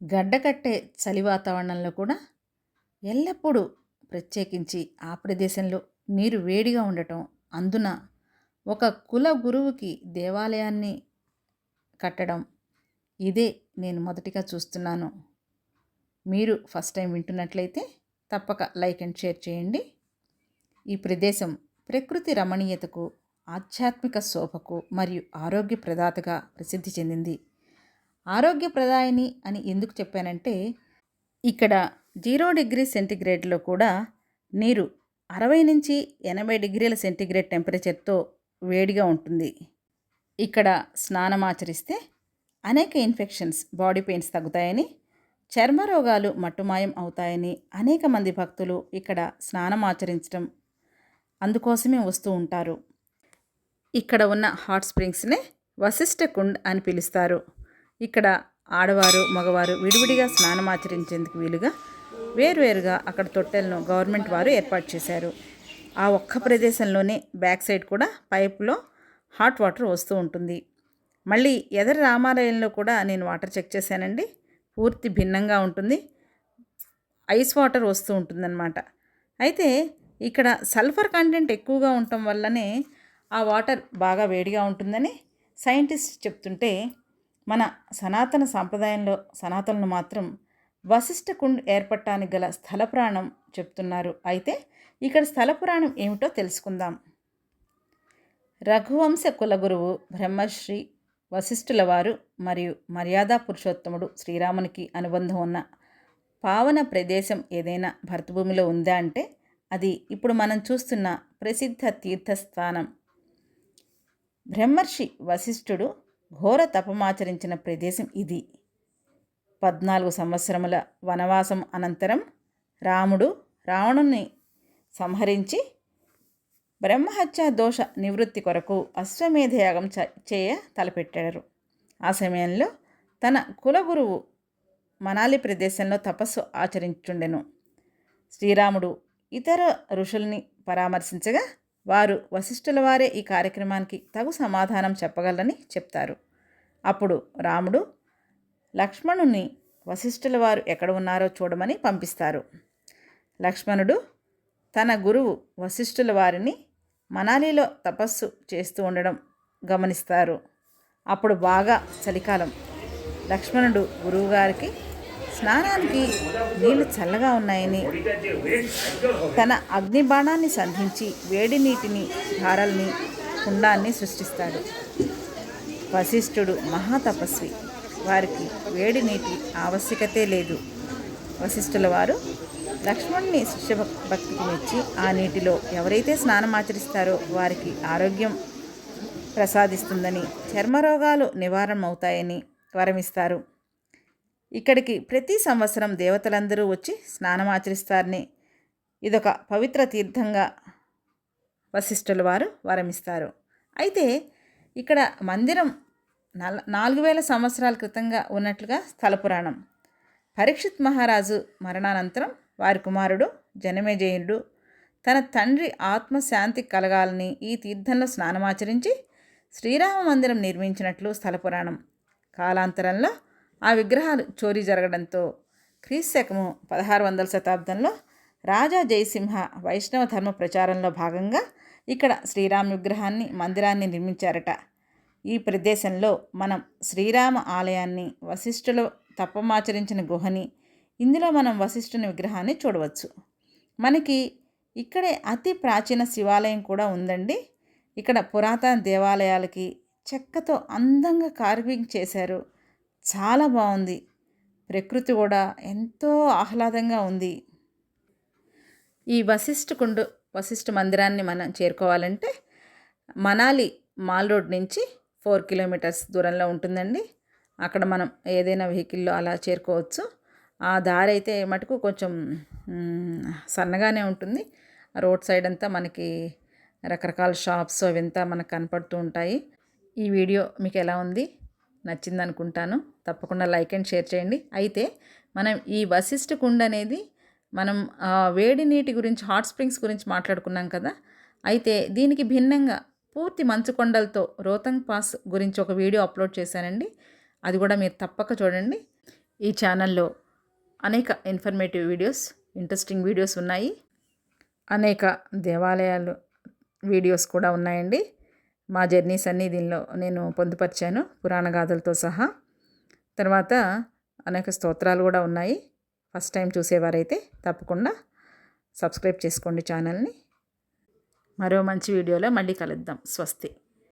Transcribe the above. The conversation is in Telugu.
గడ్డకట్టే చలి వాతావరణంలో కూడా ఎల్లప్పుడూ ప్రత్యేకించి ఆ ప్రదేశంలో నీరు వేడిగా ఉండటం అందున ఒక కుల గురువుకి దేవాలయాన్ని కట్టడం ఇదే నేను మొదటిగా చూస్తున్నాను. మీరు ఫస్ట్ టైం వింటున్నట్లయితే తప్పక లైక్ అండ్ షేర్ చేయండి. ఈ ప్రదేశం ప్రకృతి రమణీయతకు ఆధ్యాత్మిక శోభకు మరియు ఆరోగ్య ప్రదాతగా ప్రసిద్ధి చెందింది. ఆరోగ్యప్రదాయని అని ఎందుకు చెప్పానంటే ఇక్కడ జీరో డిగ్రీ సెంటిగ్రేడ్లో కూడా నీరు అరవై నుంచి ఎనభై డిగ్రీల సెంటిగ్రేడ్ టెంపరేచర్తో వేడిగా ఉంటుంది. ఇక్కడ స్నానం ఆచరిస్తే అనేక ఇన్ఫెక్షన్స్ బాడీ పెయిన్స్ తగ్గుతాయని చర్మ రోగాలు మట్టుమాయం అవుతాయని అనేక మంది భక్తులు ఇక్కడ స్నానం ఆచరించడం అందుకోసమే వస్తూ ఉంటారు. ఇక్కడ ఉన్న హాట్ స్ప్రింగ్స్నే వశిష్ఠ కుండ్ అని పిలుస్తారు. ఇక్కడ ఆడవారు మగవారు విడివిడిగా స్నానం ఆచరించేందుకు వీలుగా వేరువేరుగా అక్కడ తొట్టెలను గవర్నమెంట్ వారు ఏర్పాటు చేశారు. ఆ ఒక్క ప్రదేశంలోనే బ్యాక్ సైడ్ కూడా పైపులో హాట్ వాటర్ వస్తూ ఉంటుంది. మళ్ళీ ఎదర రామాలయంలో కూడా నేను వాటర్ చెక్ చేశానండి. పూర్తి భిన్నంగా ఉంటుంది. ఐస్ వాటర్ వస్తూ ఉంటుందన్నమాట. అయితే ఇక్కడ సల్ఫర్ కంటెంట్ ఎక్కువగా ఉండటం వల్లనే ఆ వాటర్ బాగా వేడిగా ఉంటుందని సైంటిస్ట్ చెప్తుంటే మన సనాతన సాంప్రదాయంలో సనాతనులు మాత్రం వశిష్ఠ కుండ్ ఏర్పడటానికి గల స్థల పురాణం చెప్తున్నారు. అయితే ఇక్కడ స్థల పురాణం ఏమిటో తెలుసుకుందాం. రఘువంశ కులగురువు బ్రహ్మశ్రీ వశిష్ఠుల వారు మరియు మర్యాదా పురుషోత్తముడు శ్రీరామునికి అనుబంధం ఉన్న పావన ప్రదేశం ఏదైనా భరతభూమిలో ఉందా అంటే అది ఇప్పుడు మనం చూస్తున్న ప్రసిద్ధ తీర్థస్థానం. బ్రహ్మర్షి వశిష్ఠుడు ఘోర తపమాచరించిన ప్రదేశం ఇది. పద్నాలుగు సంవత్సరముల వనవాసం అనంతరం రాముడు రావణుని సంహరించి బ్రహ్మహత్య దోష నివృత్తి కొరకు అశ్వమేధయాగం చేయ తలపెట్టారు. ఆ సమయంలో తన కులగురువు మనాలి ప్రదేశంలో తపస్సు ఆచరించుండెను. శ్రీరాముడు ఇతర ఋషుల్ని పరామర్శించగా వారు వశిష్ఠుల వారే ఈ కార్యక్రమానికి తగు సమాధానం చెప్పగలరని చెప్తారు. అప్పుడు రాముడు లక్ష్మణుని వశిష్ఠుల వారు ఎక్కడ ఉన్నారో చూడమని పంపిస్తారు. లక్ష్మణుడు తన గురువు వశిష్ఠుల వారిని మనాలిలో తపస్సు చేస్తూ ఉండడం గమనిస్తారు. అప్పుడు బాగా చలికాలం. లక్ష్మణుడు గురువుగారికి స్నానానికి నీళ్ళు చల్లగా ఉన్నాయని. తన అగ్నిబాణాన్ని సంధించి వేడి నీటిని ధారల్ని కుండాన్ని సృష్టిస్తాడు. వశిష్ఠుడు మహాతపస్వి. వారికి వేడి నీటి ఆవశ్యకతే లేదు. వశిష్ఠుల వారు లక్ష్మణ్ణి శిష్య భక్తికి మెచ్చి ఆ నీటిలో ఎవరైతే స్నానం ఆచరిస్తారో వారికి ఆరోగ్యం ప్రసాదిస్తుందని చర్మరోగాలు నివారణ అవుతాయని వరమిస్తారు. ఇక్కడికి ప్రతి సంవత్సరం దేవతలందరూ వచ్చి స్నానం ఆచరిస్తారని ఇదొక పవిత్ర తీర్థంగా వశిష్ఠుల వారు వరమిస్తారు. అయితే ఇక్కడ మందిరం నల్ నాలుగు వేల సంవత్సరాల క్రితంగా ఉన్నట్లుగా స్థల పురాణం. పరీక్షిత్ మహారాజు మరణానంతరం వారి కుమారుడు జనమేజయుడు తన తండ్రి ఆత్మశాంతి కలగాలని ఈ తీర్థంలో స్నానమాచరించి శ్రీరామ మందిరం నిర్మించినట్లు స్థల పురాణం. కాలాంతరంలో ఆ విగ్రహాలు చోరీ జరగడంతో క్రీశకము పదహారు వందల శతాబ్దంలో రాజా జయసింహ వైష్ణవ ధర్మ ప్రచారంలో భాగంగా ఇక్కడ శ్రీరామ విగ్రహాన్ని మందిరాన్ని నిర్మించారట. ఈ ప్రదేశంలో మనం శ్రీరామ ఆలయాన్ని వశిష్ఠులు తప్పమాచరించిన గుహని ఇందులో మనం వశిష్ఠుని విగ్రహాన్ని చూడవచ్చు. మనకి ఇక్కడే అతి ప్రాచీన శివాలయం కూడా ఉందండి. ఇక్కడ పురాతన దేవాలయాలకి చెక్కతో అందంగా కార్వింగ్ చేశారు. చాలా బాగుంది. ప్రకృతి కూడా ఎంతో ఆహ్లాదంగా ఉంది. ఈ వశిష్ఠ కుండు వశిష్ఠ మందిరాన్ని మనం చేరుకోవాలంటే మనాలి మాల్ రోడ్ నుంచి ఫోర్ కిలోమీటర్స్ దూరంలో ఉంటుందండి. అక్కడ మనం ఏదైనా వెహికల్లో అలా చేరుకోవచ్చు. ఆ దారి అయితే మటుకు కొంచెం సన్నగానే ఉంటుంది. రోడ్ సైడ్ అంతా మనకి రకరకాల షాప్స్ అవంతా మనకు కనపడుతూ ఉంటాయి. ఈ వీడియో మీకు ఎలా ఉంది? నచ్చింది అనుకుంటాను తప్పకుండా లైక్ అండ్ షేర్ చేయండి. అయితే మనం ఈ వశిష్ఠ కుండ అనేది మనం వేడి నీటి గురించి హాట్ స్ప్రింగ్స్ గురించి మాట్లాడుకున్నాం కదా? అయితే దీనికి భిన్నంగా పూర్తి మంచు కొండలతో రోతంగ్ పాస్ గురించి ఒక వీడియో అప్లోడ్ చేశానండి. అది కూడా మీరు తప్పక చూడండి. ఈ ఛానల్లో అనేక ఇన్ఫర్మేటివ్ వీడియోస్ ఇంట్రెస్టింగ్ వీడియోస్ ఉన్నాయి. అనేక దేవాలయాలు వీడియోస్ కూడా ఉన్నాయండి. మా జర్నీస్ అన్నీ దీనిలో నేను పొందుపరిచాను పురాణ గాథలతో సహా. తర్వాత అనేక స్తోత్రాలు కూడా ఉన్నాయి. ఫస్ట్ టైం చూసేవారైతే తప్పకుండా సబ్స్క్రైబ్ చేసుకోండి ఛానల్ని. మరో మంచి వీడియోలో మళ్ళీ కలుద్దాం. స్వస్తి.